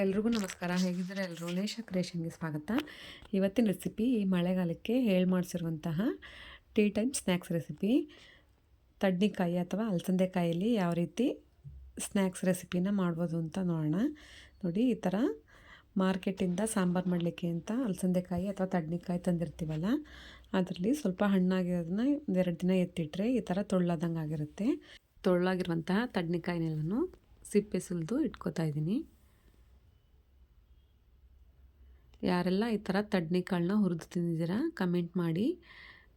ಎಲ್ರಿಗೂ ನಮಸ್ಕಾರ, ಹೇಗಿದ್ದರೆ? ಎಲ್ಲರೂ ನೇಷ ಕ್ರಿಯೇಷನ್ಗೆ ಸ್ವಾಗತ. ಇವತ್ತಿನ ರೆಸಿಪಿ ಈ ಮಳೆಗಾಲಕ್ಕೆ ಹೇಳಿ ಮಾಡಿಸಿರುವಂತಹ ಟೀ ಟೈಮ್ ಸ್ನ್ಯಾಕ್ಸ್ ರೆಸಿಪಿ ತಡ್ನಿಕಾಯಿ ಅಥವಾ ಅಲಸಂದೆಕಾಯಲ್ಲಿ ಯಾವ ರೀತಿ ಸ್ನ್ಯಾಕ್ಸ್ ರೆಸಿಪಿನ ಮಾಡ್ಬೋದು ಅಂತ ನೋಡೋಣ. ನೋಡಿ, ಈ ಥರ ಮಾರ್ಕೆಟಿಂದ ಸಾಂಬಾರು ಮಾಡಲಿಕ್ಕೆ ಅಂತ ಅಲಸಂದೆಕಾಯಿ ಅಥವಾ ತಡ್ನಿಕಾಯಿ ತಂದಿರ್ತೀವಲ್ಲ, ಅದರಲ್ಲಿ ಸ್ವಲ್ಪ ಹಣ್ಣಾಗಿರೋದನ್ನ ಒಂದೆರಡು ದಿನ ಎತ್ತಿಟ್ರೆ ಈ ಥರ ತೊಳ್ಳಾದಂಗೆ ಆಗಿರುತ್ತೆ ತೊಳ್ಳಾಗಿರುವಂತಹ ತಡ್ನಿಕಾಯಿನೆಲ್ಲನೂ ಸಿಪ್ಪೆ ಸುಲಿದು ಇಟ್ಕೋತಾ ಇದ್ದೀನಿ. ಯಾರೆಲ್ಲ ಈ ಥರ ತಡ್ನಿ ಕಾಳನ್ನ ಹುರಿದು ತಿಂದಿದ್ದೀರಾ, ಕಮೆಂಟ್ ಮಾಡಿ.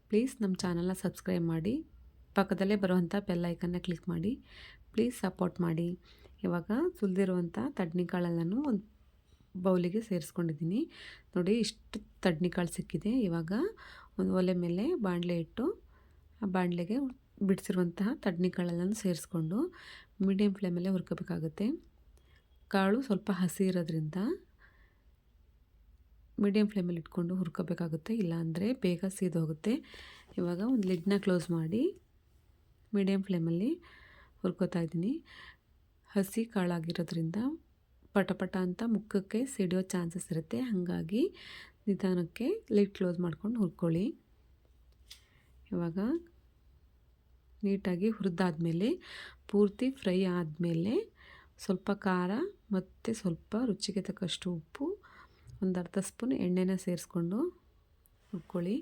ಪ್ಲೀಸ್ ನಮ್ಮ ಚಾನಲ್ನ ಸಬ್ಸ್ಕ್ರೈಬ್ ಮಾಡಿ. ಪಕ್ಕದಲ್ಲೇ ಬರುವಂಥ ಬೆಲ್ ಐಕನ್ನ ಕ್ಲಿಕ್ ಮಾಡಿ. ಪ್ಲೀಸ್ ಸಪೋರ್ಟ್ ಮಾಡಿ. ಇವಾಗ ಸುಲಿದಿರುವಂಥ ತಡ್ನಿ ಕಾಳೆಲ್ಲನೂ ಒಂದು ಬೌಲಿಗೆ ಸೇರಿಸ್ಕೊಂಡಿದ್ದೀನಿ. ನೋಡಿ, ಇಷ್ಟು ತಡ್ನಿ ಕಾಳು ಸಿಕ್ಕಿದೆ. ಇವಾಗ ಒಂದು ಒಲೆ ಮೇಲೆ ಬಾಣಲೆ ಇಟ್ಟು ಆ ಬಾಣಲೆಗೆ ಬಿಡಿಸಿರುವಂತಹ ತಡ್ನಿ ಕಾಳೆಲ್ಲನೂ ಸೇರಿಸ್ಕೊಂಡು ಮೀಡಿಯಮ್ ಫ್ಲೇಮಲ್ಲೇ ಹುರ್ಕೋಬೇಕಾಗುತ್ತೆ. ಕಾಳು ಸ್ವಲ್ಪ ಹಸಿ ಇರೋದ್ರಿಂದ ಮೀಡಿಯಮ್ ಫ್ಲೇಮಲ್ಲಿ ಇಟ್ಕೊಂಡು ಹುರ್ಕೋಬೇಕಾಗುತ್ತೆ, ಇಲ್ಲಾಂದರೆ ಬೇಗ ಸೀದೋಗುತ್ತೆ. ಇವಾಗ ಒಂದು ಲಿಡ್ನ ಕ್ಲೋಸ್ ಮಾಡಿ ಮೀಡಿಯಮ್ ಫ್ಲೇಮಲ್ಲಿ ಹುರ್ಕೋತಾ ಇದ್ದೀನಿ. ಹಸಿ ಕಾಳಾಗಿರೋದ್ರಿಂದ ಪಟಪಟ ಅಂತ ಮುಖಕ್ಕೆ ಸಿಡಿಯೋ ಚಾನ್ಸಸ್ ಇರುತ್ತೆ. ಹಾಗಾಗಿ ನಿಧಾನಕ್ಕೆ ಲಿಡ್ ಕ್ಲೋಸ್ ಮಾಡ್ಕೊಂಡು ಹುರ್ಕೊಳ್ಳಿ. ಇವಾಗ ನೀಟಾಗಿ ಹುರಿದಾದ್ಮೇಲೆ, ಪೂರ್ತಿ ಫ್ರೈ ಆದಮೇಲೆ ಸ್ವಲ್ಪ ಖಾರ ಮತ್ತು ಸ್ವಲ್ಪ ರುಚಿಗೆ ತಕ್ಕಷ್ಟು ಉಪ್ಪು ಒಂದು ಅರ್ಧ ಸ್ಪೂನ್ ಎಣ್ಣೆನ ಸೇರಿಸ್ಕೊಂಡು ಉಕ್ಕೊಳ್ಳಿ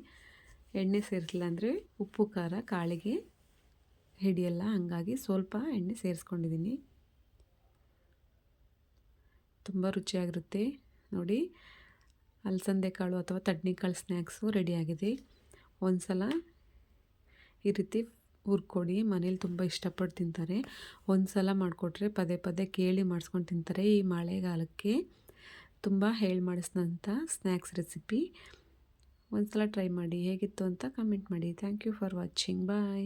ಎಣ್ಣೆ ಸೇರಿಸಿಲ್ಲ ಅಂದರೆ ಉಪ್ಪು, ಖಾರ, ಕಾಳಿಗೆ ಹಿಡಿಯಲ್ಲ, ಹಾಗಾಗಿ ಸ್ವಲ್ಪ ಎಣ್ಣೆ ಸೇರಿಸ್ಕೊಂಡಿದ್ದೀನಿ. ತುಂಬ ರುಚಿಯಾಗಿರುತ್ತೆ. ನೋಡಿ, ಅಲಸಂದೆ ಕಾಳು ಅಥವಾ ತಡ್ನಿಕಾಳು ಸ್ನ್ಯಾಕ್ಸು ರೆಡಿಯಾಗಿದೆ ಒಂದು ಸಲ ಈ ರೀತಿ ಹುರ್ಕೊಡಿ ಮನೇಲಿ ತುಂಬ ಇಷ್ಟಪಟ್ಟು ತಿಂತಾರೆ. ಒಂದು ಸಲ ಮಾಡಿಕೊಟ್ರೆ ಪದೇ ಪದೇ ಕೇಳಿ ಮಾಡಿಸ್ಕೊಂಡು ತಿಂತಾರೆ ಈ ಮಳೆಗಾಲಕ್ಕೆ. ತುಂಬ ಹೇಳಿ ಮಾಡಿಸಿದಂಥ ಸ್ನ್ಯಾಕ್ಸ್ ರೆಸಿಪಿ ಒಂದು ಸಲ ಟ್ರೈ ಮಾಡಿ ಹೇಗಿತ್ತು ಅಂತ ಕಮೆಂಟ್ ಮಾಡಿ. Thank you for watching bye